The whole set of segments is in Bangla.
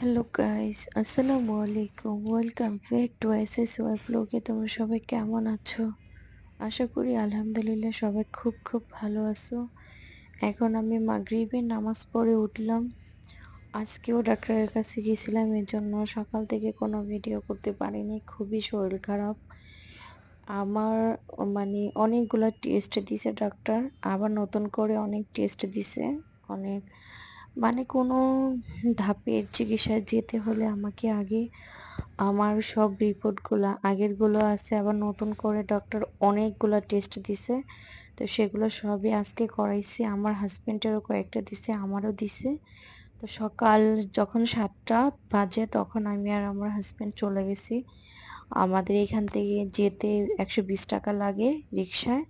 হ্যালো গাইস আসসালামু আলাইকুম welcome back to SS Y ব্লগে তোমরা সবাই কেমন আছো? আশা করি, আলহামদুলিল্লাহ, সবাই খুব খুব ভালো আছো। এখন আমি মাগরিবের নামাজ পড়ে উঠলাম। আজকেও ডাক্তারের কাছে গিয়েছিলাম এর জন্য সকাল থেকে কোনো ভিডিও করতে পারিনি। খুবই শরীর খারাপ। আমার মানে অনেকগুলো টেস্ট দিছে ডাক্তার আবার নতুন করে অনেক টেস্ট দিছে। অনেক মানে কোনো ধাপের চিকিৎসায় যেতে হলে আমাকে আগে আমার সব রিপোর্টগুলো আগেরগুলো আছে, আবার নতুন করে ডক্টর অনেকগুলো টেস্ট দিছে। তো সেগুলো সবই আজকে করাইছি। আমার হাজব্যান্ডেরও কয়েকটা দিছে, আমারও দিছে। তো সকাল যখন সাতটা বাজে তখন আমি আর আমার হাজব্যান্ড চলে গেছি। আমাদের এখান থেকে যেতে একশো বিশ টাকা লাগে রিক্সায়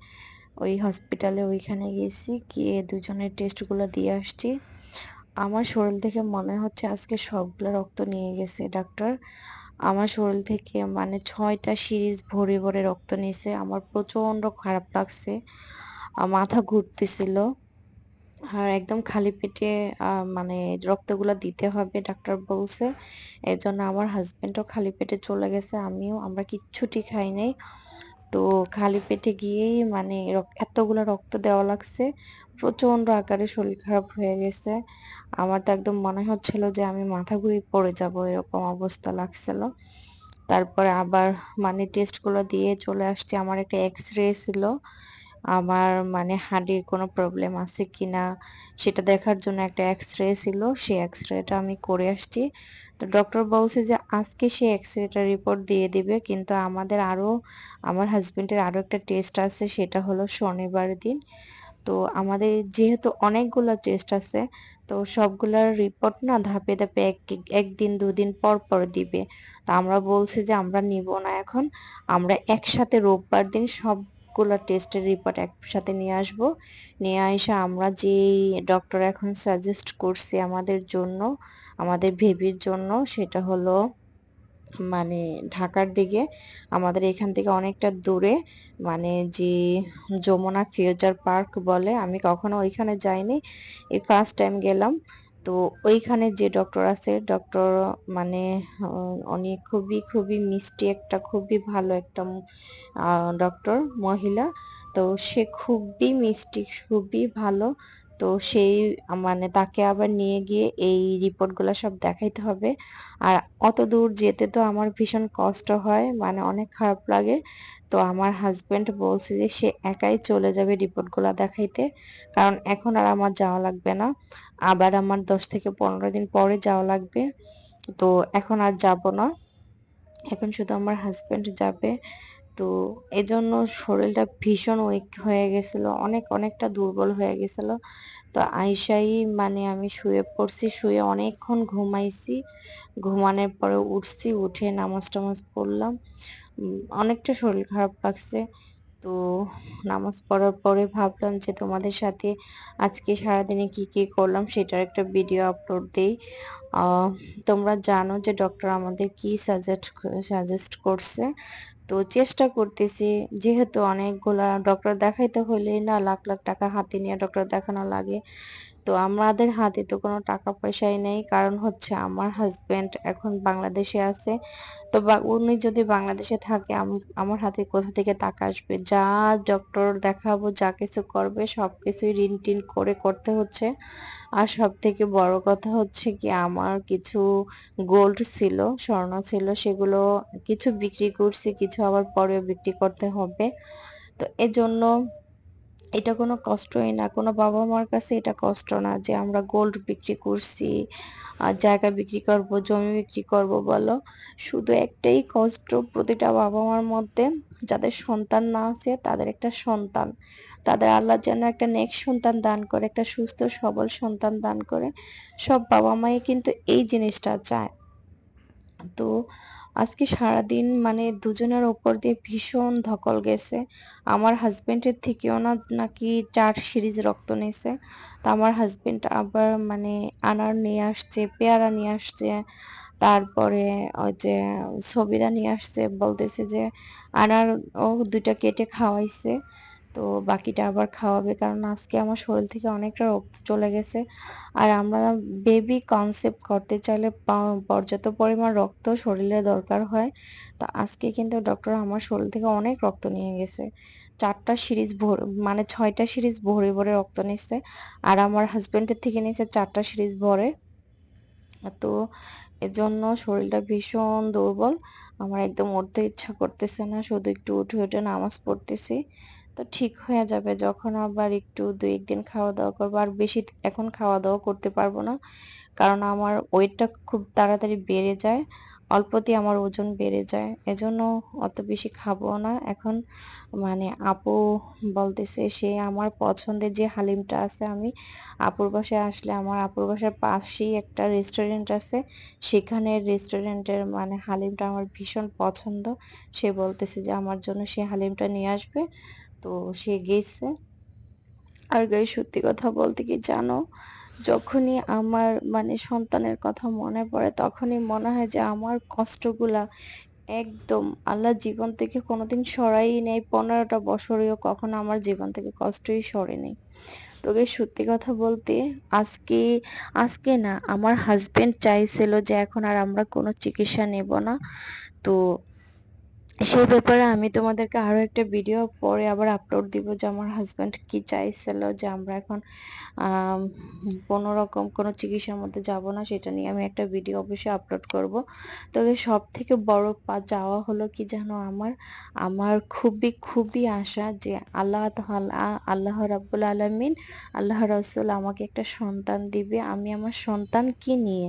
ওই হসপিটালে ওইখানে গেছি, গিয়ে দুজনের টেস্টগুলো দিয়ে আসছি। আমার শরীর থেকে মনে হচ্ছে আজকে সবগুলো রক্ত নিয়ে গেছে, ডাক্তার। আমার শরীর থেকে মানে ছয়টা সিরিজ ভরে ভরে রক্ত নিয়েছে আমার প্রচণ্ড খারাপ লাগছে মাথা ঘুরতেছিল। আর একদম খালি পেটে মানে রক্তগুলো দিতে হবে, ডাক্তার বলছে। এই জন্য আমার হাজব্যান্ডও খালি পেটে চলে গেছে, আমিও, আমরা কিচ্ছুটি খাই নাই। তো খালি পেটে গিয়েই মানে এতগুলো রক্ত দেওয়া লাগছে। প্রচণ্ড আকারে শরীর খারাপ হয়ে গেছে। আমার তো একদম মনে হচ্ছিল যে আমি মাথা ঘুরে পড়ে যাব, এরকম অবস্থা লাগছিল। তারপরে আবার মানে টেস্টগুলো দিয়ে চলে আসছি। আমার একটা এক্স রে ছিল। আমার মানে হার্টের কোনো প্রবলেম আছে কি না সেটা দেখার জন্য একটা এক্স রে ছিল, সেই এক্স রেটা আমি করে আসছি। তো ডক্টর বলছে যে, আজকে সে এক্স রেটা রিপোর্ট দিয়ে দিবে, কিন্তু আমাদের আরও আমার হাজব্যান্ডের আরও একটা টেস্ট আছে, সেটা হলো শনিবার দিন। তো আমাদের যেহেতু অনেকগুলো টেস্ট আছে, তো সবগুলোর রিপোর্ট না ধাপে ধাপে এক, একদিন, দুদিন পর পর দিবে। তো আমরা বলছি যে, আমরা নিব না এখন, আমরা একসাথে রোববার দিন সব সবগুলো টেস্টের রিপোর্ট একসাথে নিয়ে আসব। নিয়ে এসে আমরা যেই ডক্টর এখন সাজেস্ট করছে আমাদের জন্য, আমাদের ভেবির জন্য, সেটা হলো মানে ঢাকার দিকে, আমাদের এখান থেকে অনেকটা দূরে মানে যে যমুনা ফিউচার পার্ক বলে, আমি কখনো ওইখানে যাইনি। এই ফার্স্ট টাইম গেলাম। তো ওইখানে যে ডক্টর আছে ডক্টর মানে উনি খুবই খুবই মিষ্টি একটা, খুবই ভালো একটা ডক্টর মহিলা। তো সে খুবই মিষ্টি, খুবই ভালো। তো সেই মানে তাকে আবার নিয়ে গিয়ে এই রিপোর্টগুলো সব দেখাইতে হবে। আর অত দূর যেতে তো আমার ভীষণ কষ্ট হয় মানে অনেক খারাপ লাগে। তো আমার হাজব্যান্ড বলছে যে সে একাই চলে যাবে রিপোর্টগুলো দেখাইতে, কারণ এখন আর আমার যাওয়া লাগবে না। আবার আমার দশ থেকে পনেরো দিন পরে যাওয়া লাগবে। তো এখন আর যাব না। এখন শুধু আমার হাজব্যান্ড যাবে। তো এজন্য শরীরটা ভীষণ উইক হয়ে গেছিল, অনেক অনেকটা দুর্বল হয়ে গেছিল। তো আইসাই মানে আমি শুয়ে পড়ছি, শুয়ে অনেকক্ষণ ঘুমাইছি। ঘুমানোর পরে উঠছি, উঠে নামাজ টামাজ পড়লাম। অনেকটা শরীর খারাপ লাগছে। তো নামাজ পড়ার পরে ভাবলাম যে তোমাদের সাথে আজকে সারাদিনে কি কি করলাম সেটার একটা ভিডিও আপলোড দেই। তোমরা জানো যে ডক্টর আমাদের কি সাজেস্ট সাজেস্ট করছে? তো চেষ্টা করতেছি। যেহেতু অনেকগুলা ডক্টর দেখাইতে হলে না লাখ লাখ টাকা হাতে নিয়ে ডক্টর দেখানো লাগে। তো আমাদের হাতে তো কোনো টাকা পয়সাই নেই। কারণ হচ্ছে আমার হাজব্যান্ড এখন বাংলাদেশে আছে। তো উনি যদি বাংলাদেশে থাকে, আমি, আমার হাতে কোথা থেকে টাকা আসবে? যা ডক্টর দেখাবো, যা কিছু করবে সব কিছুই ঋণ টিন করে করতে হচ্ছে। আর সব থেকে বড় কথা হচ্ছে কি, আমার কিছু গোল্ড ছিল, স্বর্ণ ছিল, সেগুলো কিছু বিক্রি করছি, কিছু আবার পরেও বিক্রি করতে হবে। তো এজন্য এটা কোনো কষ্টই না। কোনো বাবা মার কাছে এটা কষ্ট না যে আমরা গোল্ড বিক্রি করছি জায়গা বিক্রি করব, জমি বিক্রি করব, বলো। শুধু একটাই কষ্ট প্রতিটা বাবা মার মধ্যে, যাদের সন্তান না আছে তাদের একটা সন্তান। তাদের আল্লাহ যেন একটা নেক্সট সন্তান দান করে, একটা সুস্থ, সবল সন্তান দান করে। সব বাবা মাই কিন্তু এই জিনিসটা চায়। তো আজকে সারাদিন মানে দুজনের ওপর দিয়ে ভীষণ ধকল গেছে। আমার হাজবেন্ডের থেকেও না, নাকি চার সিরিজ রক্ত নিয়েছে। তো আমার হাজবেন্ড আবার মানে আনার নিয়ে আসছে, পেয়ারা নিয়ে আসছে। তারপরে ওই যে সবিদা নিয়ে আসছে, বলতেছে যে আনার ও দুইটা কেটে খাওয়াইছে। তো বাকিটা আবার খাওয়াবে। কারণ আজকে আমার শরীর থেকে অনেকটা রক্ত চলে গেছে। আর আমরা বেবি কনসেপ্ট করতে চাইলে পর্যাপ্ত পরিমাণ রক্ত শরীরে দরকার হয়। তো আজকে কিন্তু ডক্টর আমার শরীর থেকে অনেক রক্ত নিয়ে গেছে। চারটা সিরিজ ভর মানে ছয়টা সিরিজ ভরে ভরে রক্ত নিচ্ছে। আর আমার হাজব্যান্ডের থেকে নিয়েছে চারটা সিরিজ ভরে। তো এজন্য শরীরটা ভীষণ দুর্বল। আমার একদম উঠতে ইচ্ছা করতেছে না, শুধু একটু উঠে উঠে নামাজ পড়তেছি। তো ঠিক হয়ে যাবে, যখন আবার একটু দুই একদিন খাওয়া দাওয়া করব, আর বেশি এখন খাওয়া দাওয়া করতে পারব না। কারণ আমার ওয়েটটা খুব তাড়াতাড়ি বেড়ে যায়। অল্পতেই আমার ওজন বেড়ে যায়। এজন্য অত বেশি খাব না। এখন মানে আপু বলতেছে, সে আমার পছন্দের যে হালিমটা আছে, আমি আপুর বাসায় আসলে আমার আপুর বাসার পাশেই একটা রেস্টুরেন্ট আছে। সেখানে রেস্টুরেন্টের মানে হালিমটা আমার ভীষণ পছন্দ। সে বলতেছে যে, আমার জন্য সে হালিমটা নিয়ে আসবে। তো সে গেছে। আর গাই, সত্যি কথা বলতে কি জানো? যখনই আমার মানে সন্তানের কথা মনে পড়ে, তখনই মনে হয় যে আমার কষ্টগুলা একদম আল্লাহ জীবন থেকে কোনোদিন সরাই নেই। পনেরোটা বছরেও কখনো আমার জীবন থেকে কষ্টই সরে সরেনি তোকে সত্যি কথা বলতে আজকে আজকে না, আমার হাজবেন্ড চাইছিল যে এখন আর আমরা কোনো চিকিৎসা নেব না। তো সেই ব্যাপারে আমি তোমাদেরকে আরও একটা ভিডিও পরে আবার আপলোড দিব যে আমার হাজব্যান্ড কি চাইছিল যে আমরা এখন কোনো রকম কোনো চিকিৎসার মধ্যে যাব না, সেটা নিয়ে আমি একটা ভিডিও অবশ্যই আপলোড করব। তবে সব থেকে বড় পা যাওয়া হলো কি জানো আমার? আমার খুবই খুবই আশা যে আল্লাহ আল্লাহ রাব্বুল আলমিন, আল্লাহ রসুল আমাকে একটা সন্তান দিবে। আমি আমার সন্তানকে নিয়ে,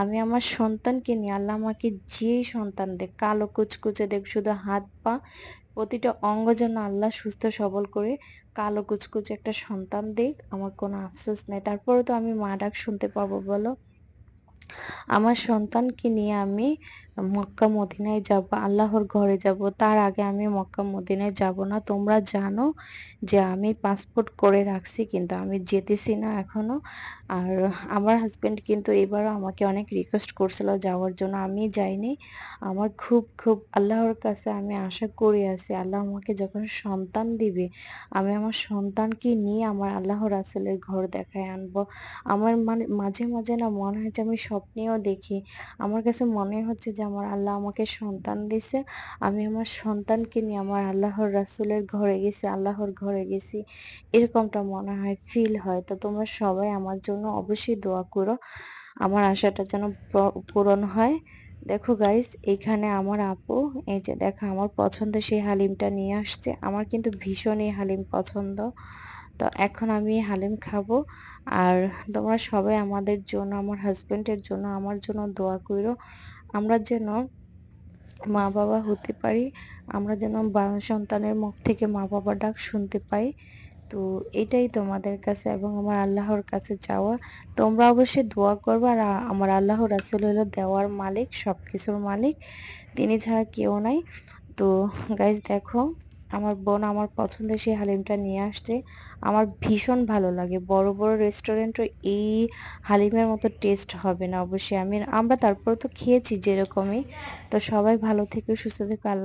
আমি আমার সন্তানকে নিয়ে আল্লাহ আমাকে যেই সন্তান দেখ, কালো কুচকুচে দেখ, শুধু হাত পা, প্রতিটা অঙ্গ যেন আল্লাহ সুস্থ সবল করে কালো কুচকুচ একটা সন্তান দিক, আমার কোনো আফসোস নেই। তারপরে তো আমি মা ডাক শুনতে পাবো, বলো। আমার সন্তানকে নিয়ে আমি মক্কা মদিনায় যাব, আল্লাহর ঘরে যাব, তার আগে আমি মক্কা মদিনায় যাব না। তোমরা জানো যে আমি পাসপোর্ট করে রাখছি কিন্তু আমি যেতেছি না এখনও। আর আমার হাজব্যান্ড কিন্তু এবারও আমাকে অনেক রিকোয়েস্ট করছিল যাওয়ার জন্য, আমি যাইনি। আমার খুব খুব আল্লাহর কাছে আমি আশা করে আছি, আল্লাহ আমাকে যখন সন্তান দিবে, আমি আমার সন্তানকে নিয়ে আমার আল্লাহ রাসেলের ঘর দেখায় আনব। আমার মানে মাঝে মাঝে না মনে হয় যে আমি স্বপ্নেও দেখি। আমার কাছে মনে হচ্ছে যে আমার আল্লাহ আমাকে সন্তান দিছে। আমি আমার সন্তানকে নিয়ে আমার আল্লাহর রাসুলের ঘরে গেছি, আল্লাহর ঘরে গেছি। এরকমটা মনে হয় ফিল হয়। তো তোমরা সবাই আমার জন্য অবশ্যই দোয়া করো। আমার আশাটা যেন পূরণ হয়। দেখো গাইস এখানে আমার আপু, এই যে দেখো আমার পছন্দ সেই হালিমটা নিয়ে আসছে। আমার কিন্তু ভীষণ এই হালিম পছন্দ। তো এখন আমি হালিম খাব। আর তোমরা সবাই আমাদের জন্য, আমার হাজব্যান্ডের জন্য, আমার জন্য দোয়া করো আমরা যেন মা বাবা হতে পারি, আমরা যেন সন্তানের মুখ থেকে মা বাবা ডাক শুনতে পাই। তো এটাই তোমাদের কাছে এবং আমার আল্লাহর কাছে চাওয়া। তোমরা অবশ্যই দোয়া করব আর আমার আল্লাহ রাসুল হলো দেওয়ার মালিক সব কিছুর মালিক। তিনি ছাড়া কেউ নাই। তো গাইজ দেখো আমার বোন আমার পছন্দের সেই হালিমটা নিয়ে আসছে। আমার ভীষণ ভালো লাগে। বড় বড় রেস্টুরেন্টও এই হালিমের মতো টেস্ট হবে না অবশ্যই। আমি আমরা তারপর তো খেয়েছি যেরকমই। তো সবাই ভালো থেকে, সুস্থ থেকে, আল্লাহ